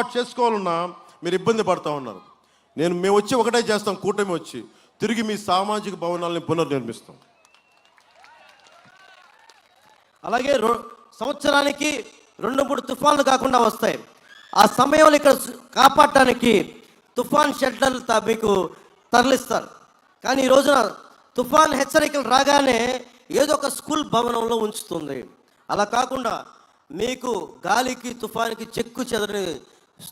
చేసుకోవాలన్నా మీరు ఇబ్బంది పడతా ఉన్నారు. నేను మేము వచ్చి ఒకటే చేస్తాం కూటమి వచ్చి. తిరిగి మీ సామాజిక భవనాలని పునర్నిర్మిస్తాం. అలాగే రొ- సంవత్సరానికి రెండు మూడు తుఫాన్లు కాకుండా వస్తాయి. ఆ సమయంలో ఇక్కడ కాపాడటానికి తుఫాన్ షెల్టర్లు మీకు తరలిస్తారు. కానీ ఈ రోజున తుఫాన్ హెచ్చరికలు రాగానే ఏదో ఒక స్కూల్ భవనంలో ఉంచుతుంది. అలా కాకుండా మీకు గాలికి తుఫాన్కి చెక్కు చెదరని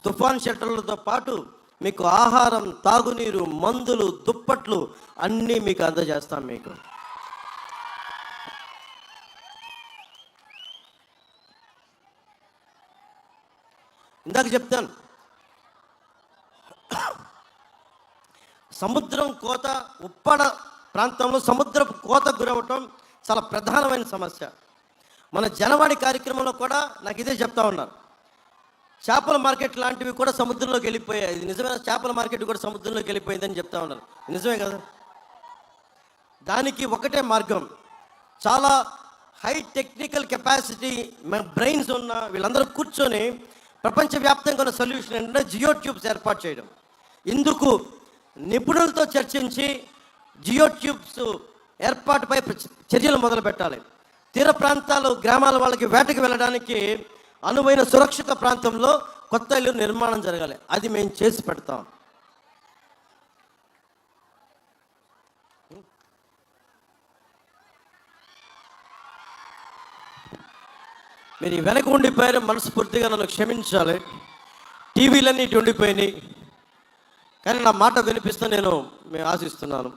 తుఫాన్ షెల్టర్లతో పాటు మీకు ఆహారం తాగునీరు మందులు దుప్పట్లు అన్నీ మీకు అందజేస్తాం మీకు. ఇందాక చెప్తాను. సముద్రం కోత ఉప్పడ ప్రాంతంలో సముద్రపు కోత గురవటం చాలా ప్రధానమైన సమస్య. మన జనవాడి కార్యక్రమంలో కూడా నాకు ఇదే చెప్తా ఉన్నారు. చేపల మార్కెట్ లాంటివి కూడా సముద్రంలోకి వెళ్ళిపోయాయి. ఇది నిజమైన చేపల మార్కెట్ కూడా సముద్రంలోకి వెళ్ళిపోయిందని చెప్తా ఉన్నారు. నిజమే కదా? దానికి ఒకటే మార్గం. చాలా హై టెక్నికల్ కెపాసిటీ బ్రెయిన్స్ ఉన్న వీళ్ళందరూ కూర్చొని ప్రపంచవ్యాప్తంగా ఉన్న సొల్యూషన్ ఏంటంటే జియో ట్యూబ్స్ ఏర్పాటు చేయడం. ఇందుకు నిపుణులతో చర్చించి జియో ట్యూబ్స్ ఏర్పాటుపై చర్యలు మొదలు పెట్టాలి తీర ప్రాంతాలు గ్రామాల వాళ్ళకి వేటకు వెళ్ళడానికి అనువైన సురక్షిత ప్రాంతంలో కొత్త ఇల్లు నిర్మాణం జరగాలి. అది మేము చేసి పెడతాం. మీరు ఈ వెనక ఉండిపోయారు మనస్ఫూర్తిగా నన్ను క్షమించాలి. టీవీలన్నీ ఇటు ఉండిపోయినాయి. కానీ నా మాట వినిపిస్తే నేను మేము ఆశిస్తున్నాను.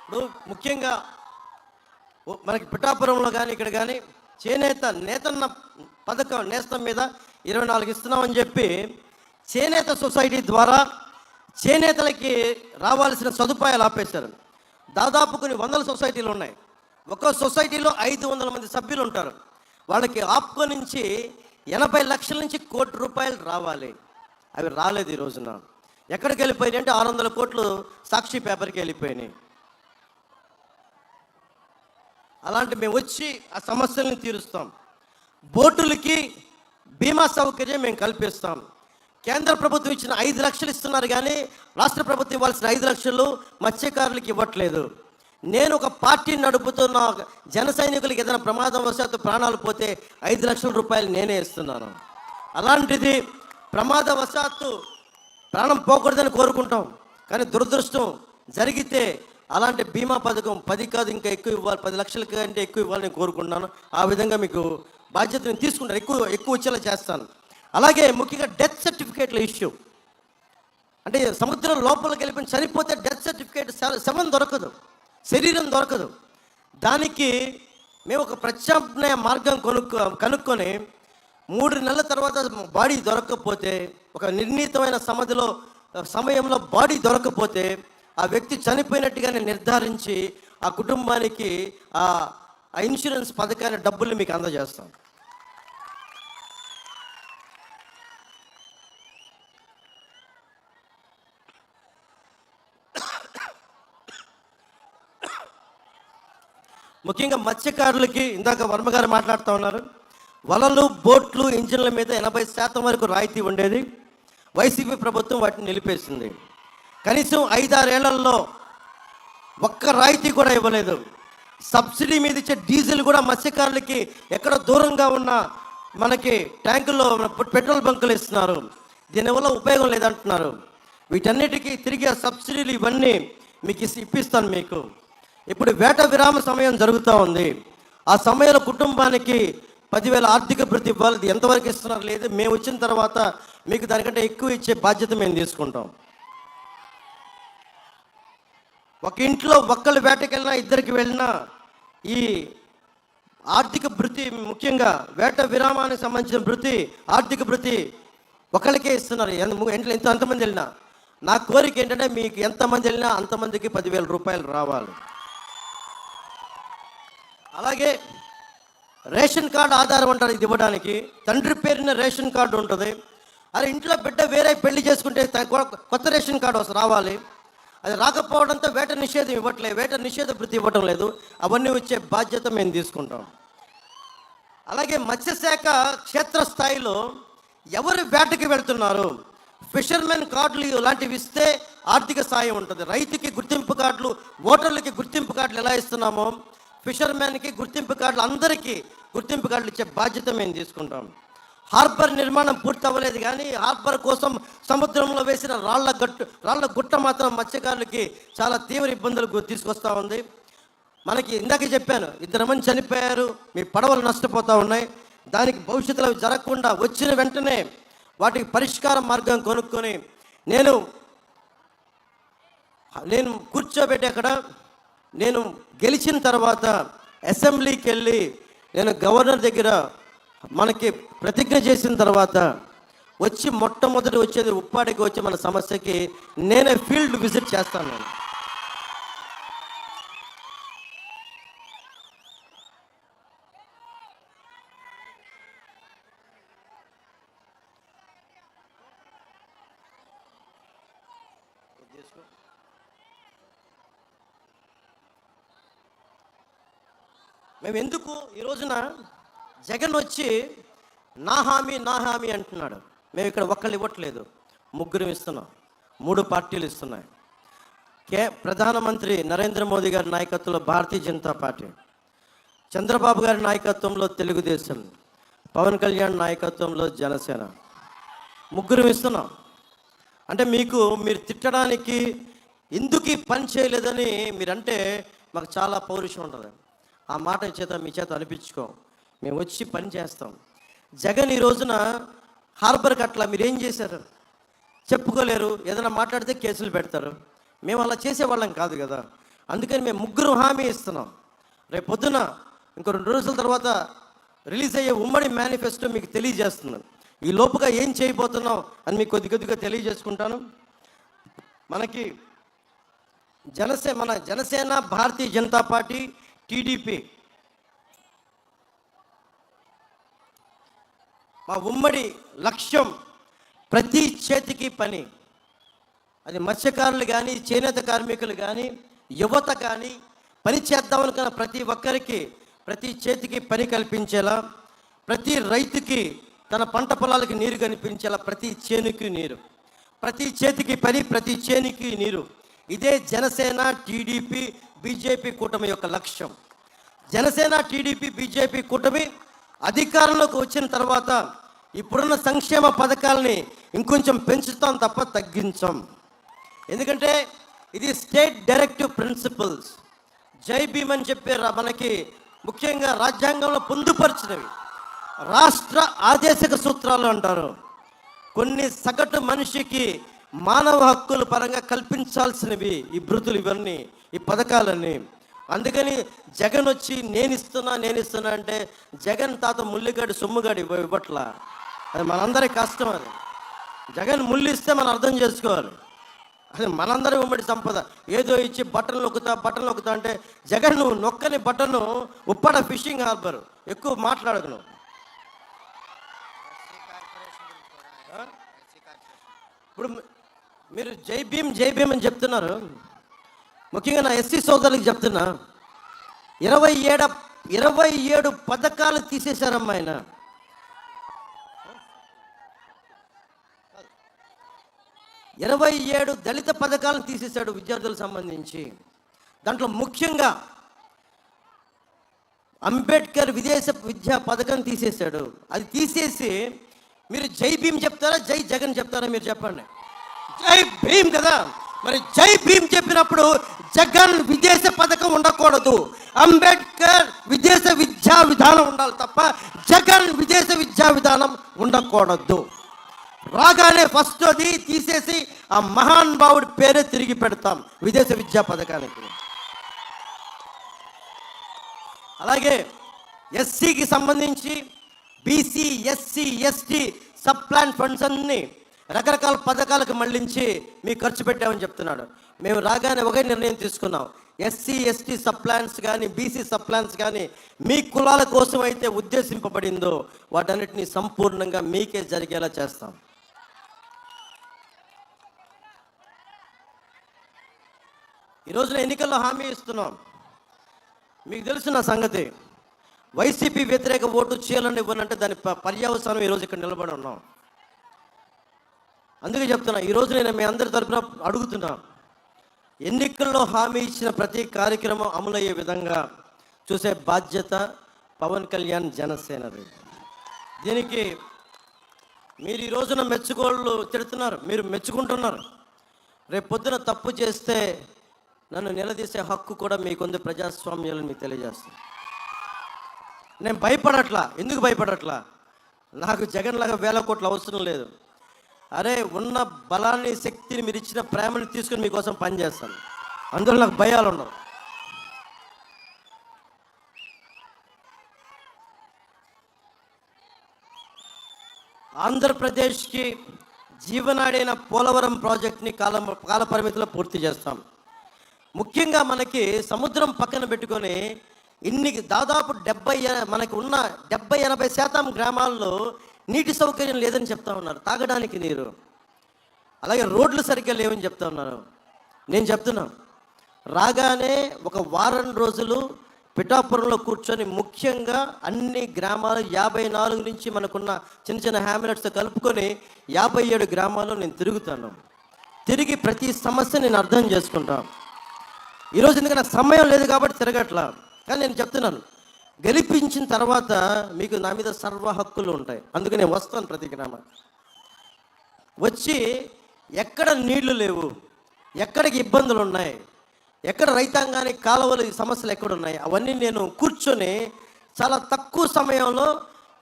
ఇప్పుడు ముఖ్యంగా మనకి పిఠాపురంలో కానీ ఇక్కడ కానీ చేనేత నేతన్న పథకం నేస్తం మీద ఇరవై నాలుగు ఇస్తున్నామని చెప్పి చేనేత సొసైటీ ద్వారా చేనేతలకి రావాల్సిన సదుపాయాలు ఆపేశారు. దాదాపు కొన్ని వందల సొసైటీలు ఉన్నాయి. ఒక్కో సొసైటీలో ఐదు వందల మంది సభ్యులు ఉంటారు. వాళ్ళకి ఆప్కో నుంచి ఎనభై లక్షల నుంచి కోటి రూపాయలు రావాలి. అవి రాలేదు ఈ రోజున. ఎక్కడికి వెళ్ళిపోయినాయి అంటే ఆరు వందల కోట్లు సాక్షి పేపర్కి వెళ్ళిపోయినాయి. అలాంటి మేము వచ్చి ఆ సమస్యల్ని తీరుస్తాం. బోటులకి బీమా సౌకర్యం మేము కల్పిస్తాం. కేంద్ర ప్రభుత్వం ఇచ్చిన ఐదు లక్షలు ఇస్తున్నారు కానీ రాష్ట్ర ప్రభుత్వం ఇవ్వాల్సిన ఐదు లక్షలు మత్స్యకారులకు ఇవ్వట్లేదు. నేను ఒక పార్టీని నడుపుతున్న జన సైనికులకి ఏదైనా ప్రమాదం వశాత్తు ప్రాణాలు పోతే ఐదు లక్షల రూపాయలు నేనే ఇస్తున్నాను. అలాంటిది ప్రమాదవశాత్తు ప్రాణం పోకూడదని కోరుకుంటాం. కానీ దురదృష్టం జరిగితే అలాంటి బీమా పథకం పది కాదు ఇంకా ఎక్కువ ఇవ్వాలి పది లక్షల కంటే ఎక్కువ ఇవ్వాలని కోరుకుంటున్నాను. ఆ విధంగా మీకు బాధ్యతను తీసుకుంటాను. ఎక్కువ ఎక్కువ వచ్చేలా చేస్తాను. అలాగే ముఖ్యంగా డెత్ సర్టిఫికేట్ల ఇష్యూ అంటే సముద్రం లోపలికి వెళ్ళిపోయిన చనిపోతే డెత్ సర్టిఫికేట్ శవం దొరకదు శరీరం దొరకదు. దానికి మేము ఒక ప్రత్యామ్నాయ మార్గం కొనుక్కో కనుక్కొని మూడు నెలల తర్వాత బాడీ దొరకకపోతే ఒక నిర్ణీతమైన సమధిలో సమయంలో బాడీ దొరకకపోతే ఆ వ్యక్తి చనిపోయినట్టుగానే నిర్ధారించి ఆ కుటుంబానికి ఆ ఇన్సూరెన్స్ పథకాన్ని డబ్బుల్ని మీకు అందజేస్తాం. ముఖ్యంగా మత్స్యకారులకి ఇందాక వర్మగారు మాట్లాడుతూ ఉన్నారు వలలు బోట్లు ఇంజిన్ల మీద ఎనభై శాతం వరకు రాయితీ ఉండేది. వైసీపీ ప్రభుత్వం వాటిని నిలిపేసింది. కనీసం ఐదారేళ్ళలో ఒక్క రాయితీ కూడా ఇవ్వలేదు. సబ్సిడీ మీద ఇచ్చే డీజిల్ కూడా మత్స్యకారులకి ఎక్కడ దూరంగా ఉన్న మనకి ట్యాంకుల్లో పెట్రోల్ బంకులు ఇస్తున్నారు దీనివల్ల ఉపయోగం లేదంటున్నారు. వీటన్నిటికీ తిరిగి ఆ సబ్సిడీలు ఇవన్నీ మీకు ఇప్పిస్తాను మీకు. ఇప్పుడు వేట విరామ సమయం జరుగుతూ ఉంది. ఆ సమయంలో కుటుంబానికి పదివేల ఆర్థిక భృతి ఇవ్వాలి. ఎంతవరకు ఇస్తున్నారు లేదు. మేము వచ్చిన తర్వాత మీకు దానికంటే ఎక్కువ ఇచ్చే బాధ్యత మేము తీసుకుంటాం. ఒక ఇంట్లో ఒక్కళ్ళు వేటకెళ్ళినా ఇద్దరికి వెళ్ళినా ఈ ఆర్థిక భృతి ముఖ్యంగా వేట విరామానికి సంబంధించిన భృతి ఆర్థిక భృతి ఒకళ్ళకే ఇస్తున్నారు. ఇంట్లో ఎంత ఎంతమంది వెళ్ళినా. నా కోరిక ఏంటంటే మీకు ఎంతమంది వెళ్ళినా అంతమందికి పదివేల రూపాయలు రావాలి. అలాగే రేషన్ కార్డు ఆధారం అంటారు ఇది ఇవ్వడానికి. తండ్రి పేరున రేషన్ కార్డు ఉంటుంది. అరే ఇంట్లో బిడ్డ వేరే పెళ్ళి చేసుకుంటే త- కొత్త రేషన్ కార్డు వస్తుంది రావాలి. అది రాకపోవడంతో వేట నిషేధం ఇవ్వట్లేదు వేట నిషేధ వృత్తి ఇవ్వటం లేదు. అవన్నీ వచ్చే బాధ్యత మేము తీసుకుంటాం. అలాగే మత్స్యశాఖ క్షేత్రస్థాయిలో ఎవరు వేటకి వెళ్తున్నారు? ఫిషర్మెన్ కార్డులు ఇలాంటివి ఇస్తే ఆర్థిక సాయం ఉంటుంది. రైతుకి గుర్తింపు కార్డులు ఓటర్లకి గుర్తింపు కార్డులు ఎలా ఇస్తున్నామో ఫిషర్మెన్కి గుర్తింపు కార్డులు అందరికీ గుర్తింపు కార్డులు ఇచ్చే బాధ్యత మేము తీసుకుంటాం. హార్బర్ నిర్మాణం పూర్తి అవ్వలేదు కానీ హార్బర్ కోసం సముద్రంలో వేసిన రాళ్ళ గట్టు రాళ్ళ గుట్ట మాత్రం మత్స్యకారులకి చాలా తీవ్ర ఇబ్బందులు తీసుకొస్తూ తీసుకొస్తా ఉంది. మనకి ఇందాక చెప్పాను ఇద్దరు మంది చనిపోయారు మీ పడవలు నష్టపోతూ ఉన్నాయి. దానికి భవిష్యత్తులో జరగకుండా వచ్చిన వెంటనే వాటికి పరిష్కార మార్గం కొనుక్కొని నేను నేను కూర్చోబెట్టి అక్కడ నేను గెలిచిన తర్వాత అసెంబ్లీకి వెళ్ళి నేను గవర్నర్ దగ్గర మనకి ప్రతిజ్ఞ చేసిన తర్వాత వచ్చి మొట్టమొదటి వచ్చేది ఉప్పాడికి వచ్చే మన సమస్యకి నేనే ఫీల్డ్ విజిట్ చేస్తాను నేను. మేము ఎందుకు ఈ రోజున జగన్ వచ్చి నా హామీ నా హామీ అంటున్నాడు. మేము ఇక్కడ ఒక్కళ్ళు ఇవ్వట్లేదు. ముగ్గురు ఇస్తున్నాం. మూడు పార్టీలు ఇస్తున్నాయి. కే ప్రధానమంత్రి నరేంద్ర మోదీ గారి నాయకత్వంలో భారతీయ జనతా పార్టీ. చంద్రబాబు గారి నాయకత్వంలో తెలుగుదేశం. పవన్ కళ్యాణ్ నాయకత్వంలో జనసేన. ముగ్గురు ఇస్తున్నాం. అంటే మీకు మీరు తిట్టడానికి ఎందుకు పని చేయలేదని మీరంటే మాకు చాలా పౌరుషం ఉంటుంది. ఆ మాట చేత మీ చేత అనిపించుకో. మేము వచ్చి పని చేస్తాం. జగన్ ఈ రోజున హార్బర్కి అట్లా మీరు ఏం చేశారు? చెప్పుకోలేరు ఏదైనా మాట్లాడితే కేసులు పెడతారు. మేము అలా చేసేవాళ్ళం కాదు కదా. అందుకని మేము ముగ్గురు హామీ ఇస్తున్నాం. రేపు పొద్దున ఇంకో రెండు రోజుల తర్వాత రిలీజ్ అయ్యే ఉమ్మడి మేనిఫెస్టో మీకు తెలియజేస్తున్నాను ఈ లోపుగా ఏం చేయబోతున్నాం అని మీకు కొద్ది కొద్దిగా తెలియజేసుకుంటాను. మనకి జనసే మన జనసేన భారతీయ జనతా పార్టీ టీడీపీ మా ఉమ్మడి లక్ష్యం ప్రతి చేతికి పని. అది మత్స్యకారులు కానీ చేనేత కార్మికులు కానీ యువత కానీ పని చేద్దామనుకున్న ప్రతి ఒక్కరికి ప్రతి చేతికి పని కల్పించేలా ప్రతి రైతుకి తన పంట పొలాలకి నీరు కనిపించేలా ప్రతి చేనుకి నీరు. ప్రతి చేతికి పని ప్రతి చేనికి నీరు. ఇదే జనసేన టీడీపీ బీజేపీ కూటమి యొక్క లక్ష్యం. జనసేన టీడీపీ బీజేపీ కూటమి అధికారంలోకి వచ్చిన తర్వాత ఇప్పుడున్న సంక్షేమ పథకాలని ఇంకొంచెం పెంచుతాం తప్ప తగ్గించాం. ఎందుకంటే ఇది స్టేట్ డైరెక్టివ్ ప్రిన్సిపల్స్. జై భీమ్ అని చెప్పే మనకి ముఖ్యంగా రాజ్యాంగంలో పొందుపరిచినవి. రాష్ట్ర ఆదేశక సూత్రాలు అంటారు. కొన్ని సగటు మనిషికి మానవ హక్కుల పరంగా కల్పించాల్సినవి ఈ బృతులు ఇవన్నీ ఈ పథకాలన్నీ. అందుకని జగన్ వచ్చి నేను ఇస్తున్నా నేను ఇస్తున్నా అంటే జగన్ తాత ముల్లిగాడి సొమ్ముగాడి ఇవ్వట్ల? అది మనందరి కష్టం అది. జగన్ ముళ్ళు ఇస్తే మనం అర్థం చేసుకోవాలి. అది మనందరి ఉమ్మడి సంపద. ఏదో ఇచ్చి బట్టలు నొక్కుతా బట్టలు నొక్కుతా అంటే జగన్ నువ్వు నొక్కని బట్టను ఉప్పడ ఫిషింగ్ హార్బర్. ఎక్కువ మాట్లాడకు నువ్వు. ఇప్పుడు మీరు జై భీమ్ జై భీమ్ అని చెప్తున్నారు. ముఖ్యంగా నా ఎస్సీ సోదరులకు చెప్తున్నా ఇరవై ఏడ ఇరవై ఏడు పథకాలు తీసేశారమ్మా ఆయన. ఇరవై ఏడు దళిత పథకాలను తీసేశాడు విద్యార్థులకు సంబంధించి. దాంట్లో ముఖ్యంగా అంబేద్కర్ విదేశ విద్యా పథకం తీసేశాడు. అది తీసేసి మీరు జై భీమ్ చెప్తారా జై జగన్ చెప్తారా మీరు చెప్పండి. జై భీమ్ కదా! మరి జై భీమ్ చెప్పినప్పుడు జగన్ విదేశ పథకం ఉండకూడదు. అంబేద్కర్ విదేశ విద్యా విధానం ఉండాలి తప్ప జగన్ విదేశ విద్యా విధానం ఉండకూడదు. రాగానే ఫస్ట్ అది తీసేసి ఆ మహాన్ బావుడి పేరే తిరిగి పెడతాం విదేశ విద్యా పథకానికి. అలాగే ఎస్సీకి సంబంధించి BC SC ST sub plan funds అన్నీ రకరకాల పథకాలకు మళ్ళించి మీ ఖర్చు పెట్టామని చెప్తున్నాడు. మేము రాగానే ఒకే నిర్ణయం తీసుకున్నాం. ఎస్సీ ఎస్టీ సప్లాన్స్ కానీ బీసీ సప్లాన్స్ కానీ మీ కులాల కోసం అయితే ఉద్దేశింపబడిందో వాటన్నిటిని సంపూర్ణంగా మీకే జరిగేలా చేస్తాం. ఈ రోజున ఎన్నికల్లో హామీ ఇస్తున్నాం. మీకు తెలుసు నా సంగతి. వైసీపీ వ్యతిరేక ఓటు చేయాలని ఇవ్వనంటే దాని పర్యవసానం ఈరోజు ఇక్కడ నిలబడి ఉన్నాం. అందుకే చెప్తున్నా ఈరోజు నేను మీ అందరి తరపున అడుగుతున్నా ఎన్నికల్లో హామీ ఇచ్చిన ప్రతి కార్యక్రమం అమలయ్యే విధంగా చూసే బాధ్యత పవన్ కళ్యాణ్ జనసేనది దీనికి మీరు ఈ రోజున మెచ్చుకోళ్ళు తిడుతున్నారు మీరు మెచ్చుకుంటున్నారు. రేపు పొద్దున తప్పు చేస్తే నన్ను నిలదీసే హక్కు కూడా మీకుంది ప్రజాస్వామ్యాలను మీకు తెలియజేస్తాను. నేను భయపడట్లా ఎందుకు భయపడట్లా? నాకు జగన్ లాగా వేల కోట్లు అవసరం లేదు. అరే ఉన్న బలాన్ని శక్తిని మీరు ఇచ్చిన ప్రేమని తీసుకుని మీకోసం పనిచేస్తాను అందులో నాకు భయాలు ఉండవు. ఆంధ్రప్రదేశ్కి జీవనాడైన పోలవరం ప్రాజెక్ట్ని కాల కాల పరిమితిలో పూర్తి చేస్తాం. ముఖ్యంగా మనకి సముద్రం పక్కన పెట్టుకొని ఇన్ని దాదాపు డెబ్బై మనకి ఉన్న డెబ్బై ఎనభై శాతం గ్రామాల్లో నీటి సౌకర్యం లేదని చెప్తా ఉన్నారు. తాగడానికి నీరు. అలాగే రోడ్లు సరిగ్గా లేవని చెప్తా ఉన్నారు. నేను చెప్తున్నా రాగానే ఒక వారం రోజులు పిఠాపురంలో కూర్చొని ముఖ్యంగా అన్ని గ్రామాలు యాభై నాలుగు నుంచి మనకున్న చిన్న చిన్న హ్యామ్లెట్స్తో కలుపుకొని యాభై ఏడు గ్రామాల్లో నేను తిరుగుతాను. తిరిగి ప్రతి సమస్య నేను అర్థం చేసుకుంటాను ఈరోజు ఎందుకంటే సమయం లేదు కాబట్టి తిరగట్లా. కానీ నేను చెప్తున్నాను గెలిపించిన తర్వాత మీకు నా మీద సర్వ హక్కులు ఉంటాయి. అందుకే నేను వస్తాను ప్రతి గ్రామం. వచ్చి ఎక్కడ నీళ్ళు లేవు ఎక్కడికి ఇబ్బందులు ఉన్నాయి ఎక్కడ రైతాంగానికి కాలువలు సమస్యలు ఎక్కడున్నాయి అవన్నీ నేను కూర్చొని చాలా తక్కువ సమయంలో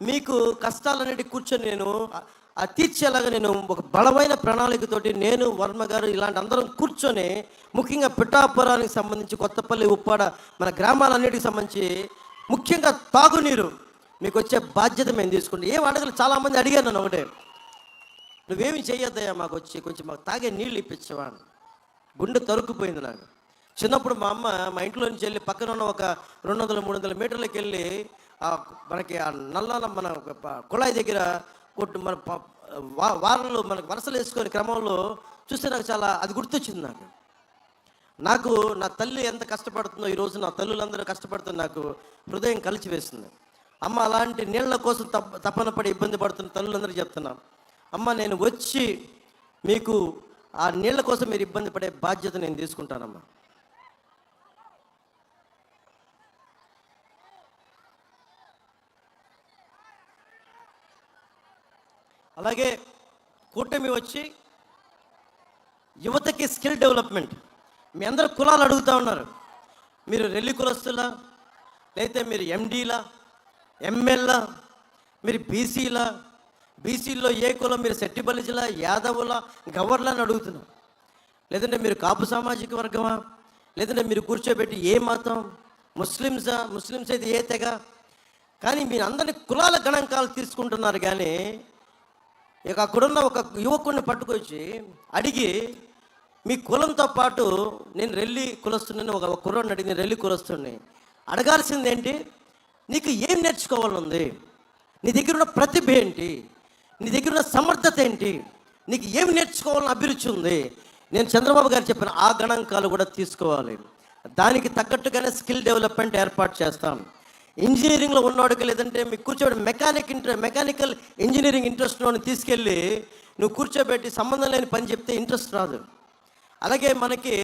మీకు కష్టాలన్నిటి కూర్చొని నేను ఆ తీర్చేలాగా నేను ఒక బలమైన ప్రణాళికతోటి నేను వర్మ గారు ఇలాంటి అందరం కూర్చొని ముఖ్యంగా పిఠాపురానికి సంబంధించి కొత్తపల్లి ఉప్పాడ మన గ్రామాలన్నిటికి సంబంధించి ముఖ్యంగా తాగునీరు. మీకు వచ్చే బాధ్యత మేము తీసుకుంటాం. ఏం అడగలు చాలామంది అడిగాను నన్ను ఒకటే. నువ్వేమి చేయొద్దయ్యా మాకు వచ్చి కొంచెం మాకు తాగే నీళ్ళు ఇప్పించేవాడు గుండె తరుక్కుపోయింది నాకు చిన్నప్పుడు మా అమ్మ మా ఇంట్లో నుంచి వెళ్ళి పక్కన ఉన్న ఒక రెండు వందల మూడు వందల మీటర్లకు వెళ్ళి మనకి ఆ నల్ల మన కుళాయి దగ్గర కొట్టు మన వా- వారంలో మనకు వరుసలు వేసుకొని క్రమంలో చూస్తే నాకు చాలా అది గుర్తొచ్చింది నాకు. నాకు నా తల్లి ఎంత కష్టపడుతుందో ఈరోజు నా తల్లులందరూ కష్టపడుతున్న నాకు హృదయం కలిసి వేస్తుంది అమ్మ అలాంటి నీళ్ళ కోసం తప్ప తప్పన పడి ఇబ్బంది పడుతున్న తల్లులందరూ చెప్తున్నాను అమ్మ నేను వచ్చి మీకు ఆ నీళ్ళ కోసం మీరు ఇబ్బంది పడే బాధ్యత నేను తీసుకుంటానమ్మా. అలాగే కూటమి వచ్చి యువతకి స్కిల్ డెవలప్మెంట్. మీ అందరు కులాలు అడుగుతూ ఉన్నారు. మీరు రెల్లి కులస్తులా? లేకపోతే మీరు ఎండీలా? ఎంఎల్లా? మీరు బీసీలా? బీసీల్లో ఏ కులం మీరు సెట్టిపల్లి జిల్లా యాదవుల గవర్నర్ అని అడుగుతున్నారు లేదంటే మీరు కాపు సామాజిక వర్గమా? లేదంటే మీరు కూర్చోబెట్టి ఏ మతం? ముస్లిమ్సా? ముస్లిమ్స్ అయితే ఏ తెగ? కానీ మీరు అందరినీ కులాల గణాంకాలు తీసుకుంటున్నారు కానీ ఇక అక్కడున్న ఒక యువకుడిని పట్టుకొచ్చి అడిగి మీ కులంతో పాటు నేను రెల్లి కులస్తున్నాను ఒక ఒక కుర్రాడిని అడిగి నేను రెల్లి కులస్తుని. అడగాల్సింది ఏంటి? నీకు ఏం నేర్చుకోవాలనుంది? నీ దగ్గర ఉన్న ప్రతిభ ఏంటి? నీ దగ్గర ఉన్న సమర్థత ఏంటి? నీకు ఏం నేర్చుకోవాలని అభిరుచి ఉంది? నేను చంద్రబాబు గారు చెప్పిన ఆ గణాంకాలు కూడా తీసుకోవాలి. దానికి తగ్గట్టుగానే స్కిల్ డెవలప్మెంట్ ఏర్పాటు చేస్తాం. ఇంజనీరింగ్లో ఉన్నవాడికి లేదంటే మీకు కూర్చోబెట్టి mechanic inter mechanical engineering interest తీసుకెళ్ళి నువ్వు కూర్చోబెట్టి సంబంధం లేని పని చెప్తే ఇంట్రెస్ట్ రాదు. అలాగే మనకి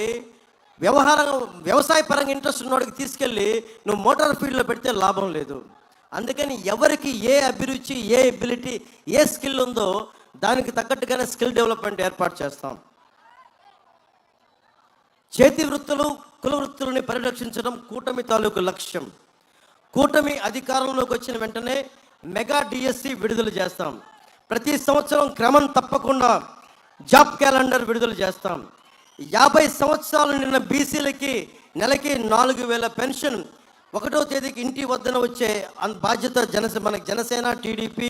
వ్యవహారం వ్యవసాయ పరంగా ఇంట్రెస్ట్ ఉన్నవాడికి తీసుకెళ్ళి నువ్వు మోటార్ ఫీల్డ్లో పెడితే లాభం లేదు. అందుకని ఎవరికి ఏ అభిరుచి ఏ ఎబిలిటీ ఏ స్కిల్ ఉందో దానికి తగ్గట్టుగానే స్కిల్ డెవలప్మెంట్ ఏర్పాటు చేస్తాం. చేతి వృత్తులు కుల వృత్తులని పరిరక్షించడం కూటమి తాలూకు లక్ష్యం. కూటమి అధికారంలోకి వచ్చిన వెంటనే మెగా డిఎస్సి విడుదల చేస్తాం. ప్రతి సంవత్సరం క్రమం తప్పకుండా జాబ్ క్యాలెండర్ విడుదల చేస్తాం. యాభై సంవత్సరాలు నిన్న బీసీలకి నెలకి నాలుగు వేల పెన్షన్. ఒకటో తేదీకి ఇంటి వద్దన వచ్చే బాధ్యత జనసే మనకి జనసేన టీడీపీ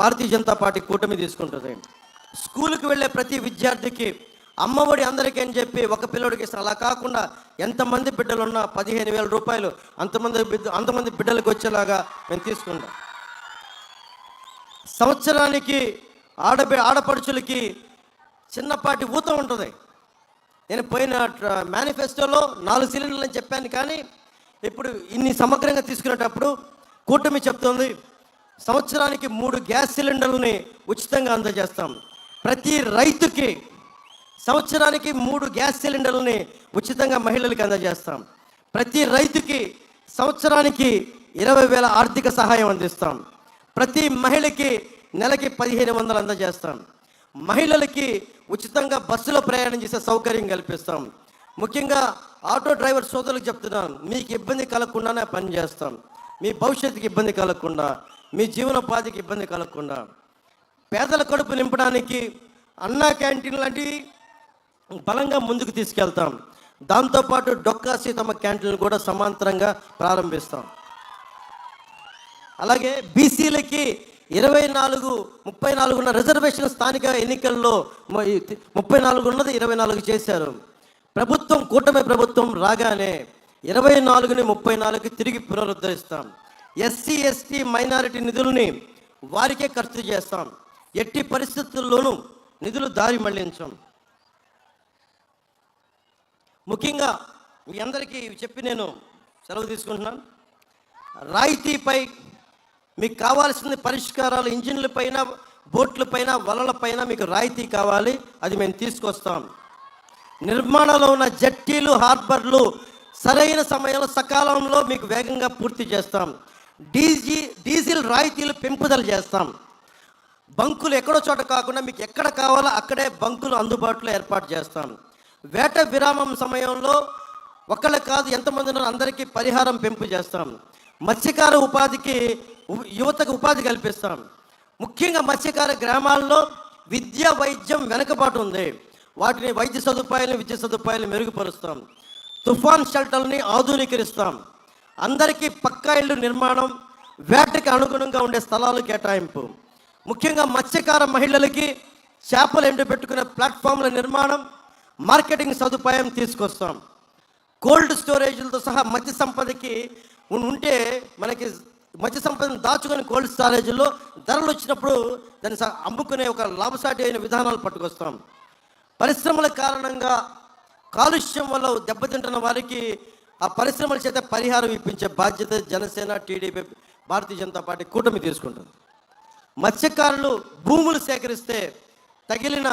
భారతీయ జనతా పార్టీ కూటమి తీసుకుంటుంది. స్కూల్కి వెళ్ళే ప్రతి విద్యార్థికి అమ్మఒడి అందరికీ అని చెప్పి ఒక పిల్లడికి ఇస్తాం అలా కాకుండా ఎంతమంది బిడ్డలు ఉన్నా పదిహేను వేల రూపాయలు అంతమంది బిడ్డ అంతమంది బిడ్డలకు వచ్చేలాగా మేము తీసుకుంటాం. సంవత్సరానికి ఆడబి ఆడపడుచులకి చిన్నపాటి ఊత ఉంటుంది. నేను పోయిన మేనిఫెస్టోలో నాలుగు సిలిండర్లు అని చెప్పాను కానీ ఇప్పుడు ఇన్ని సమగ్రంగా తీసుకునేటప్పుడు కూటమి చెప్తుంది సంవత్సరానికి మూడు గ్యాస్ సిలిండర్లని ఉచితంగా అందజేస్తాం. ప్రతి రైతుకి సంవత్సరానికి మూడు గ్యాస్ సిలిండర్లని ఉచితంగా మహిళలకు అందజేస్తాం. ప్రతి రైతుకి సంవత్సరానికి ఇరవై వేల ఆర్థిక సహాయం అందిస్తాం. ప్రతి మహిళకి నెలకి పదిహేను వందలు అందజేస్తాం. మహిళలకి ఉచితంగా బస్సులో ప్రయాణం చేసే సౌకర్యం కల్పిస్తాం. ముఖ్యంగా ఆటో డ్రైవర్ సోదరులకు చెప్తున్నాను మీకు ఇబ్బంది కలగకుండానే పని చేస్తాం. మీ భవిష్యత్తుకి ఇబ్బంది కలగకుండా మీ జీవనోపాధికి ఇబ్బంది కలగకుండా. పేదల కడుపు నింపడానికి అన్నా క్యాంటీన్ లాంటివి బలంగా ముందుకు తీసుకెళ్తాం. దాంతోపాటు డొక్కా సీతమ్మ క్యాంటీన్లు కూడా సమాంతరంగా ప్రారంభిస్తాం. అలాగే బీసీలకి ఇరవై నాలుగు ముప్పై నాలుగు ఉన్న రిజర్వేషన్ స్థానిక ఎన్నికల్లో ముప్పై నాలుగు ఉన్నది ఇరవై నాలుగు చేశారు. ప్రభుత్వం కూటమి ప్రభుత్వం రాగానే ఇరవై నాలుగుని ముప్పై నాలుగు తిరిగి పునరుద్ధరిస్తాం. ఎస్సీ ఎస్టీ మైనారిటీ నిధుల్ని వారికే ఖర్చు చేస్తాం. ఎట్టి పరిస్థితుల్లోనూ నిధులు దారి మళ్ళించాం. ముఖ్యంగా మీ అందరికీ చెప్పి నేను సెలవు తీసుకుంటున్నాను. రాయితీపై మీకు కావాల్సిన పరిష్కారాలు ఇంజిన్ల పైన బోట్ల పైన వలల పైన మీకు రాయితీ కావాలి. అది మేము తీసుకొస్తాం. నిర్మాణంలో ఉన్న జట్టీలు హార్బర్లు సరైన సమయంలో సకాలంలో మీకు వేగంగా పూర్తి చేస్తాం. డీజీ డీజిల్ రాయితీలు పెంపుదల చేస్తాం. బంకులు ఎక్కడో చోట కాకుండా మీకు ఎక్కడ కావాలో అక్కడే బంకులు అందుబాటులో ఏర్పాటు చేస్తాం. వేట విరామం సమయంలో ఒకళ్ళు కాదు ఎంతమంది అందరికీ పరిహారం పెంపు చేస్తాం. మత్స్యకార ఉపాధికి యువతకు ఉపాధి కల్పిస్తాం ముఖ్యంగా మత్స్యకార గ్రామాల్లో విద్య వైద్యం వెనుకబాటు ఉంది. వాటిని వైద్య సదుపాయాలు విద్య సదుపాయాలు మెరుగుపరుస్తాం. తుఫాన్ షెల్టర్ని ఆధునీకరిస్తాం. అందరికీ పక్కా ఇళ్ళు నిర్మాణం వేటకి అనుగుణంగా ఉండే స్థలాలు కేటాయింపు. ముఖ్యంగా మత్స్యకార మహిళలకి చేపలు ఎండు పెట్టుకునే ప్లాట్ఫామ్ల నిర్మాణం మార్కెటింగ్ సదుపాయం తీసుకొస్తాం. కోల్డ్ స్టోరేజ్లతో సహా మత్స్య సంపదకి ఉంటే మనకి మత్స్య సంపదను దాచుకొని కోల్డ్ స్టారేజ్లో ధరలు వచ్చినప్పుడు దాన్ని అమ్ముకునే ఒక లాభసాటి అయిన విధానాలు పట్టుకొస్తాం. పరిశ్రమల కారణంగా కాలుష్యం వల్ల దెబ్బతింటున్న వారికి ఆ పరిశ్రమల చేత పరిహారం ఇప్పించే బాధ్యత జనసేన టీడీపీ భారతీయ జనతా పార్టీ కూటమి తీసుకుంటుంది. మత్స్యకారులు భూములు సేకరిస్తే తగిలిన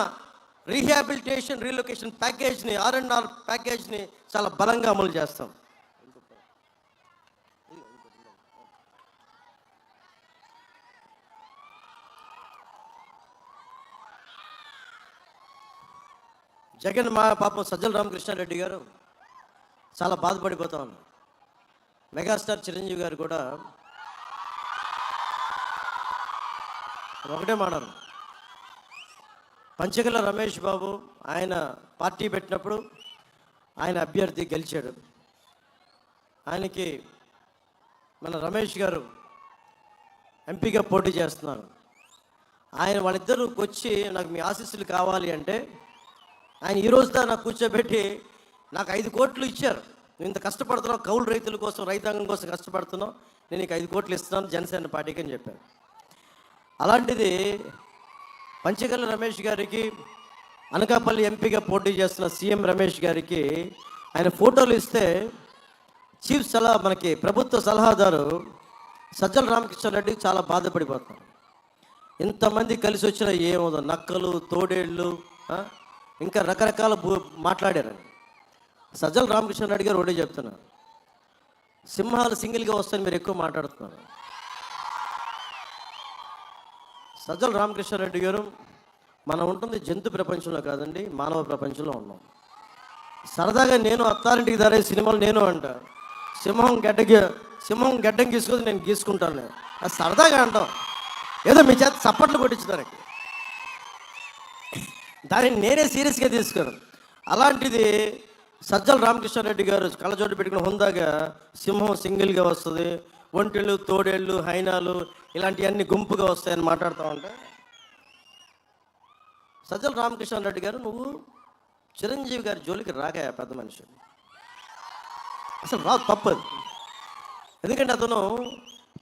రీహాబిలిటేషన్ రీలొకేషన్ ప్యాకేజ్ని ఆర్ అండ్ ఆర్ ప్యాకేజ్ని చాలా బలంగా అమలు చేస్తాం. జగన్ మా పాపం సజ్జల రామకృష్ణారెడ్డి గారు చాలా బాధపడిపోతా ఉన్నారు. మెగాస్టార్ చిరంజీవి గారు కూడా ఒకటే మాడారు పంచగల రమేష్ బాబు ఆయన పార్టీ పెట్టినప్పుడు ఆయన అభ్యర్థి గెలిచాడు. ఆయనకి మన రమేష్ గారు ఎంపీగా పోటీ చేస్తున్నారు. ఆయన వాళ్ళిద్దరూ వచ్చి నాకు మీ ఆశీస్సులు కావాలి అంటే ఆయన ఈ రోజుదా నాకు కూర్చోబెట్టి నాకు ఐదు కోట్లు ఇచ్చారు. నేను ఇంత కష్టపడుతున్నావు కౌలు రైతుల కోసం రైతాంగం కోసం కష్టపడుతున్నావు నేను నీకు ఐదు కోట్లు ఇస్తున్నాను జనసేన పార్టీకి అని చెప్పాను అలాంటిది పంచగల్ల రమేష్ గారికి అనకాపల్లి ఎంపీగా పోటీ చేస్తున్న సీఎం రమేష్ గారికి ఆయన ఫోటోలు ఇస్తే చీఫ్ సలహా మనకి ప్రభుత్వ సలహాదారు సజ్జల రామకృష్ణారెడ్డి చాలా బాధపడిపోతారు ఇంతమంది కలిసి వచ్చిన ఏమో నక్కలు తోడేళ్ళు ఇంకా రకరకాల భూ మాట్లాడారు సజ్జల రామకృష్ణారెడ్డి గారు ఒకటే చెప్తున్నారు. సింహాలు సింగిల్గా వస్తాయని మీరు ఎక్కువ మాట్లాడుతున్నారు. సజ్జల రామకృష్ణారెడ్డి గారు మనం ఉంటుంది జంతు ప్రపంచంలో కాదండి మానవ ప్రపంచంలో ఉన్నాం. సరదాగా నేను అత్తారింటికి దారే సినిమాలు నేను అంట. సింహం గడ్డకి సింహం గడ్డం గీసుకొని నేను గీసుకుంటాను అది సరదాగా అంటాం. ఏదో మీ చేత చప్పట్లు కొట్టించడానికి దాన్ని నేనే సీరియస్గా తీసుకోను అలాంటిది సజ్జల రామకృష్ణారెడ్డి గారు కళ్ళజోడు పెట్టుకుని హుందాగా సింహం సింగిల్గా వస్తుంది ఒంటెళ్ళు తోడేళ్ళు హైనాలు ఇలాంటివన్నీ గుంపుగా వస్తాయని మాట్లాడుతూ ఉంటే సజ్జల రామకృష్ణారెడ్డి గారు నువ్వు చిరంజీవి గారి జోలికి రాగా పెద్ద మనిషి. అసలు రాదు తప్పదు. ఎందుకంటే అతను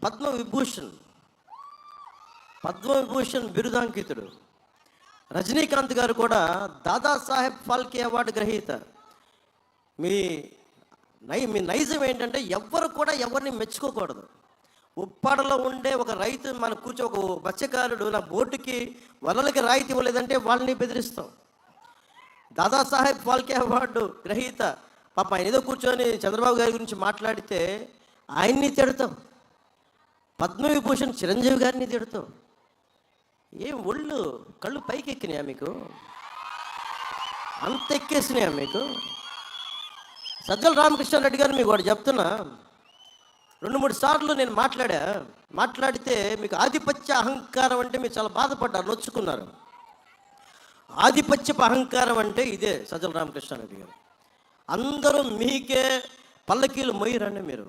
పద్మ విభూషణ్ పద్మ విభూషణ్ బిరుదాంకితుడు. రజనీకాంత్ గారు కూడా దాదాసాహెబ్ ఫాల్కే అవార్డు గ్రహీత. మీ నై మీ నైజం ఏంటంటే ఎవ్వరు కూడా ఎవరిని మెచ్చుకోకూడదు. ఉప్పాడలో ఉండే ఒక రైతు మన కూర్చో ఒక మత్స్యకారుడు నా బోర్డుకి వలలకి రాయితీ ఇవ్వలేదంటే వాళ్ళని బెదిరిస్తాం. దాదాసాహెబ్ ఫాల్కే అవార్డు గ్రహీత. పాప ఆయన ఏదో కూర్చొని చంద్రబాబు గారి గురించి మాట్లాడితే ఆయన్ని తిడతాం. పద్మవిభూషణ్ చిరంజీవి గారిని తిడతాం. ఏం ఒళ్ళు కళ్ళు పైకి ఎక్కినాయా మీకు? అంత ఎక్కేసినాయా మీకు? సజ్జల రామకృష్ణారెడ్డి గారు మీకు కూడా చెప్తున్నా. రెండు మూడు సార్లు నేను మాట్లాడా మాట్లాడితే మీకు ఆధిపత్య అహంకారం అంటే మీరు చాలా బాధపడ్డారు నొచ్చుకున్నారు. ఆధిపత్యపు అహంకారం అంటే ఇదే సజ్జల రామకృష్ణారెడ్డి గారు. అందరూ మీకే పల్లకీలు మొయ్యరండి మీరు.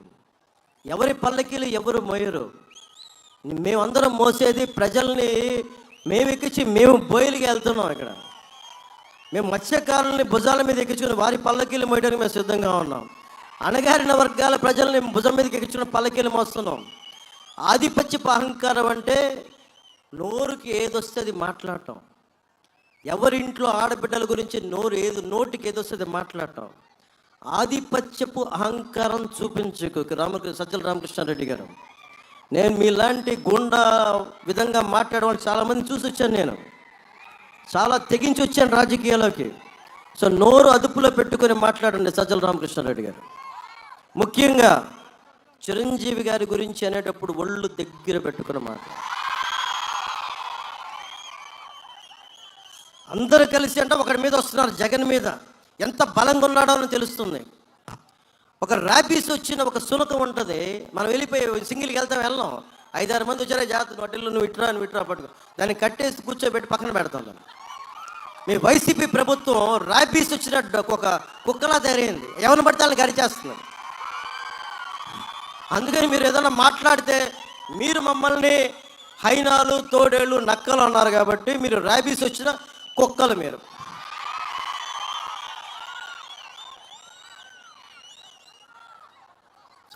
ఎవరి పల్లకీలు ఎవరు మొయ్యరు? మేమందరం మోసేది ప్రజల్ని మేము ఎక్కించి మేము బోయలుకి వెళ్తున్నాం ఇక్కడ. మేము మత్స్యకారుల్ని భుజాల మీద ఎక్కించుకుని వారి పల్లకీలు మోయడానికి మేము సిద్ధంగా ఉన్నాం. అణగారిన వర్గాల ప్రజల్ని భుజం మీదకి ఎక్కించుకుని పల్లకీలు మోస్తున్నాం. ఆధిపత్యపు అహంకారం అంటే నోరుకి ఏదొస్తే అది మాట్లాడటం ఎవరింట్లో ఆడబిడ్డల గురించి నోరు ఏది నోటికి ఏదొస్తే అది మాట్లాడటం. ఆధిపత్యపు అహంకారం చూపించకు. రామకృష్ణ సజ్జల రామకృష్ణారెడ్డి గారు. నేను మీలాంటి గుండా విధంగా మాట్లాడడం చాలామంది చూసి వచ్చాను నేను. చాలా తెగించి వచ్చాను రాజకీయాల్లోకి. సో నోరు అదుపులో పెట్టుకొని మాట్లాడండి సజ్జల రామకృష్ణారెడ్డి గారు. ముఖ్యంగా చిరంజీవి గారి గురించి అనేటప్పుడు ఒళ్ళు దగ్గర పెట్టుకుని మాట్లాడు అందరూ కలిసి అంటే ఒకడి మీద వస్తున్నారు జగన్ మీద. ఎంత బలంగా ఉన్నాడో అని తెలుస్తుంది. ఒక ర్యాబీస్ వచ్చిన ఒక సునకం ఉంటుంది. మనం వెళ్ళిపోయి సింగిల్కి వెళ్తాం వెళ్ళాం. ఐదారు మంది వచ్చారా జాగ్రత్త హోటల్లో నువ్వు ఇట్రా నువ్వు విట్రా పట్టుకో. దాన్ని కట్టేసి కూర్చోబెట్టి పక్కన పెడతాం దాన్ని. మీ వైసీపీ ప్రభుత్వం ర్యాబీస్ వచ్చినట్టు ఒక కుక్కలా తయారైంది. ఎవరిని పడితే వాళ్ళని గరిచేస్తున్నారు అందుకని మీరు ఏదైనా మాట్లాడితే మీరు మమ్మల్ని హైనాలు తోడేళ్ళు నక్కలు అన్నారు కాబట్టి మీరు ర్యాబీస్ వచ్చిన కుక్కలు మీరు.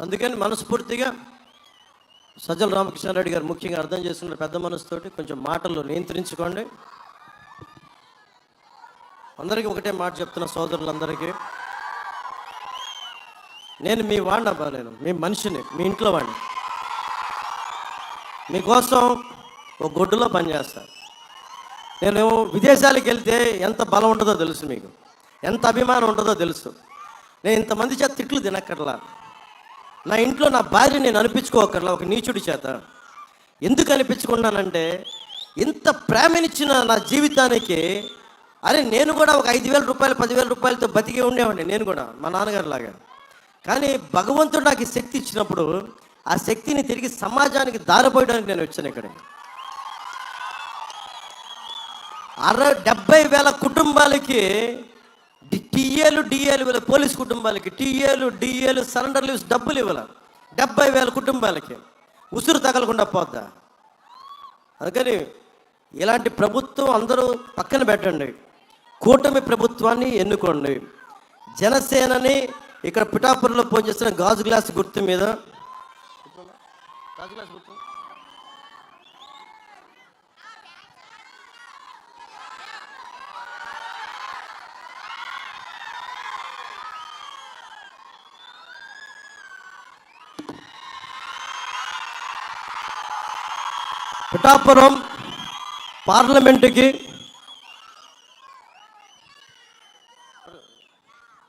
అందుకని మనస్ఫూర్తిగా సజ్జల రామకృష్ణారెడ్డి గారు ముఖ్యంగా అర్థం చేసుకున్న పెద్ద మనసుతోటి కొంచెం మాటలు నియంత్రించుకోండి. అందరికీ ఒకటే మాట చెప్తున్న సోదరులందరికీ నేను మీ వాడినబ్బా నేను మీ మనిషిని మీ ఇంట్లో వాడిని. మీకోసం ఒక గొడ్డులో పనిచేస్తాను నేను విదేశాలకు వెళ్తే ఎంత బలం ఉంటుందో తెలుసు మీకు ఎంత అభిమానం ఉంటుందో తెలుసు. నేను ఇంతమంది చేత తిట్లు తినక్కర్లా. నా ఇంట్లో నా భార్య నేను అనిపించుకోకర్లా ఒక నీచుడి చేత. ఎందుకు అనిపించుకున్నానంటే ఇంత ప్రేమనిచ్చిన నా జీవితానికి అరే నేను కూడా ఒక ఐదు వేల రూపాయలు పదివేల రూపాయలతో బతికే ఉండేవాడిని నేను కూడా మా నాన్నగారు లాగా. కానీ భగవంతుడు నాకు శక్తి ఇచ్చినప్పుడు ఆ శక్తిని తిరిగి సమాజానికి దారిపోయడానికి నేను వచ్చాను ఇక్కడ అర డెబ్బై వేల కుటుంబాలకి టీఏలు డిఏలు ఇవ్వాలి పోలీస్ కుటుంబాలకి టీఏలు డిఏలు సరెండర్ లీవ్స్ డబ్బులు ఇవ్వాలి డెబ్బై వేల కుటుంబాలకి. ఉసురు తగలకుండా పోద్దా? అందుకని ఇలాంటి ప్రభుత్వం అందరూ పక్కన పెట్టండి. కూటమి ప్రభుత్వాన్ని ఎన్నుకోండి. జనసేనని ఇక్కడ పిఠాపురంలో పనిచేస్తున్న గాజు గ్లాస్ గుర్తు మీద. గాజు గ్లాస్ గుర్తు. పిఠాపురం పార్లమెంటుకి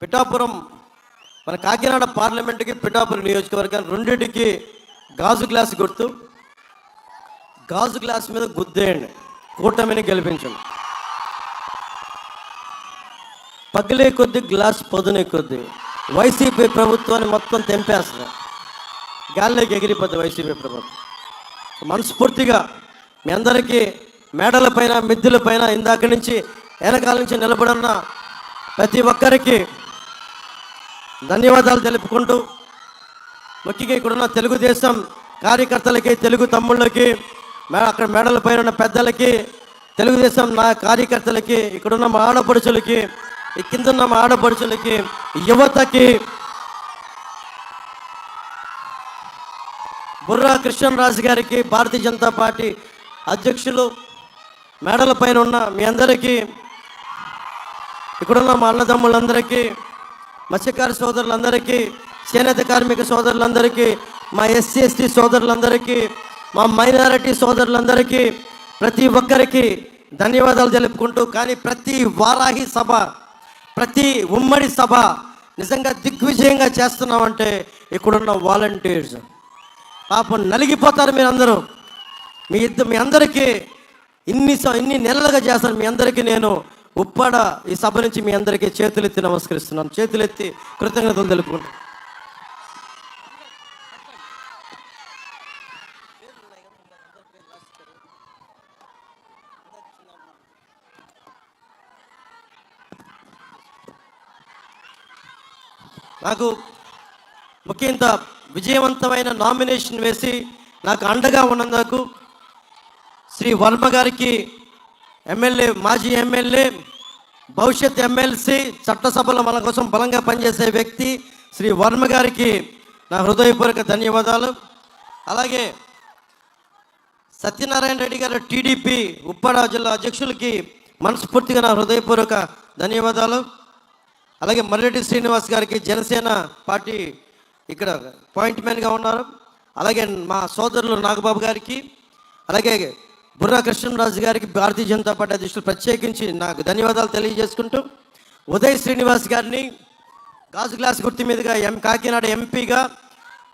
పిఠాపురం మన కాకినాడ పార్లమెంటుకి పిఠాపురం నియోజకవర్గం రెండింటికి గాజు గ్లాస్ గుర్తు. గాజు గ్లాస్ మీద గుద్దేయండి. కూటమిని గెలిపించండి. పగిలే కొద్ది గ్లాస్ పదునే కొద్ది వైసీపీ ప్రభుత్వాన్ని మొత్తం తెంపేస్తుంది. గాల్లోకి ఎగిరిపోద్ది వైసీపీ ప్రభుత్వం. మనస్ఫూర్తిగా మీ అందరికీ మేడల పైన మిద్దెల పైన ఇందాక నుంచి వెనకాల నుంచి నిలబడున్న ప్రతి ఒక్కరికి ధన్యవాదాలు తెలుపుకుంటూ ముఖ్యంగా ఇక్కడున్న తెలుగుదేశం కార్యకర్తలకి తెలుగు తమ్ముళ్ళకి మే- అక్కడ మేడల పైన ఉన్న పెద్దలకి తెలుగుదేశం నా కార్యకర్తలకి ఇక్కడున్న మా ఆడపడుచులకి కిందన్న కింద ఉన్న మా ఆడపడుచులకి యువతకి బుర్రా కృష్ణరాజు గారికి భారతీయ జనతా పార్టీ అధ్యక్షులు మేడల పైన ఉన్న మీ అందరికీ ఇక్కడున్న మా అన్నదమ్ములందరికీ మత్స్యకార సోదరులందరికీ చేనేత కార్మిక సోదరులందరికీ మా ఎస్సీ ఎస్టీ సోదరులందరికీ మా మైనారిటీ సోదరులందరికీ ప్రతి ఒక్కరికి ధన్యవాదాలు తెలుపుకుంటూ కానీ ప్రతి వారాహి సభ ప్రతి ఉమ్మడి సభ నిజంగా దిగ్విజయంగా చేస్తున్నామంటే ఇక్కడున్న వాలంటీర్స్. పాపం నలిగిపోతారు మీరందరూ. మీ ఇద్దరు మీ అందరికీ ఇన్ని స- ఇన్ని నెలలుగా చేస్తాను. మీ అందరికీ నేను ఉప్పాడ ఈ సభ నుంచి మీ అందరికీ చేతులెత్తి నమస్కరిస్తున్నాను. చేతులెత్తి కృతజ్ఞతలు తెలుపుకుంటాను నాకు ముఖ్యంగా విజయవంతమైన నామినేషన్ వేసి నాకు అండగా ఉన్నందుకు శ్రీ వర్మ గారికి ఎమ్మెల్యే మాజీ ఎమ్మెల్యే భవిష్యత్ ఎమ్మెల్సీ చట్టసభలో మన కోసం బలంగా పనిచేసే వ్యక్తి శ్రీ వర్మ గారికి నా హృదయపూర్వక ధన్యవాదాలు. అలాగే సత్యనారాయణ రెడ్డి గారు టీడీపీ ఉప్పాడ జిల్లా అధ్యక్షులకి మనస్ఫూర్తిగా నా హృదయపూర్వక ధన్యవాదాలు. అలాగే మర్రెడ్డి శ్రీనివాస్ గారికి జనసేన పార్టీ ఇక్కడ పాయింట్ మ్యాన్గా ఉన్నారు. అలాగే మా సోదరులు నాగబాబు గారికి అలాగే బుర్రా కృష్ణరాజు గారికి భారతీయ జనతా పార్టీ అధ్యక్షులు ప్రత్యేకించి నాకు ధన్యవాదాలు తెలియజేసుకుంటూ ఉదయ్ శ్రీనివాస్ గారిని గాజు గ్లాస్ గుర్తు మీదుగా ఎం కాకినాడ ఎంపీగా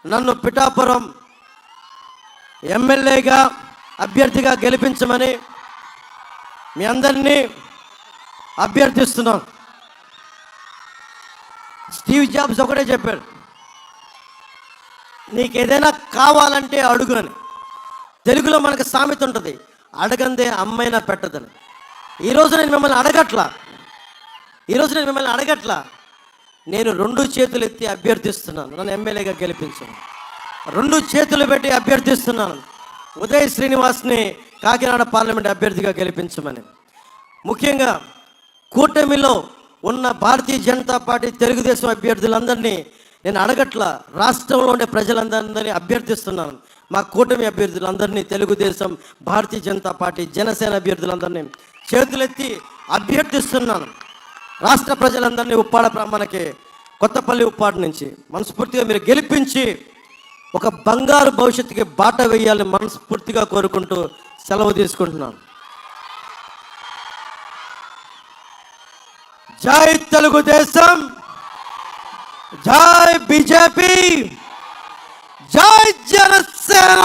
నన్ను పిఠాపురం ఎమ్మెల్యేగా అభ్యర్థిగా గెలిపించమని మీ అందరినీ అభ్యర్థిస్తున్నాను. స్టీవ్ జాబ్స్ ఒకటే చెప్పాడు నీకు ఏదైనా కావాలంటే అడుగు అని. తెలుగులో మనకు సామెత ఉంటుంది అడగందే అమ్మైనా పెట్టదని. ఈరోజు నేను మిమ్మల్ని అడగట్లా? ఈరోజు నేను మిమ్మల్ని అడగట్లా? నేను రెండు చేతులు ఎత్తి అభ్యర్థిస్తున్నాను. నన్ను ఎమ్మెల్యేగా గెలిపించాను రెండు చేతులు పెట్టి అభ్యర్థిస్తున్నాను. ఉదయ్ శ్రీనివాస్ని కాకినాడ పార్లమెంట్ అభ్యర్థిగా గెలిపించమని. ముఖ్యంగా కూటమిలో ఉన్న భారతీయ జనతా పార్టీ తెలుగుదేశం అభ్యర్థులందరినీ నేను అడగట్ల? రాష్ట్రంలో ఉండే ప్రజలందరినీ అభ్యర్థిస్తున్నాను. మా కూటమి అభ్యర్థులందరినీ తెలుగుదేశం భారతీయ జనతా పార్టీ జనసేన అభ్యర్థులందరినీ చేతులెత్తి అభ్యర్థిస్తున్నాను. రాష్ట్ర ప్రజలందరినీ ఉప్పాడ ప్ర- మనకి కొత్తపల్లి ఉప్పాడ నుంచి మనస్ఫూర్తిగా మీరు గెలిపించి ఒక బంగారు భవిష్యత్తుకి బాట వేయాలని మనస్ఫూర్తిగా కోరుకుంటూ సెలవు తీసుకుంటున్నాను. జై తెలుగుదేశం! జై బీజేపీ! జై జనసేన.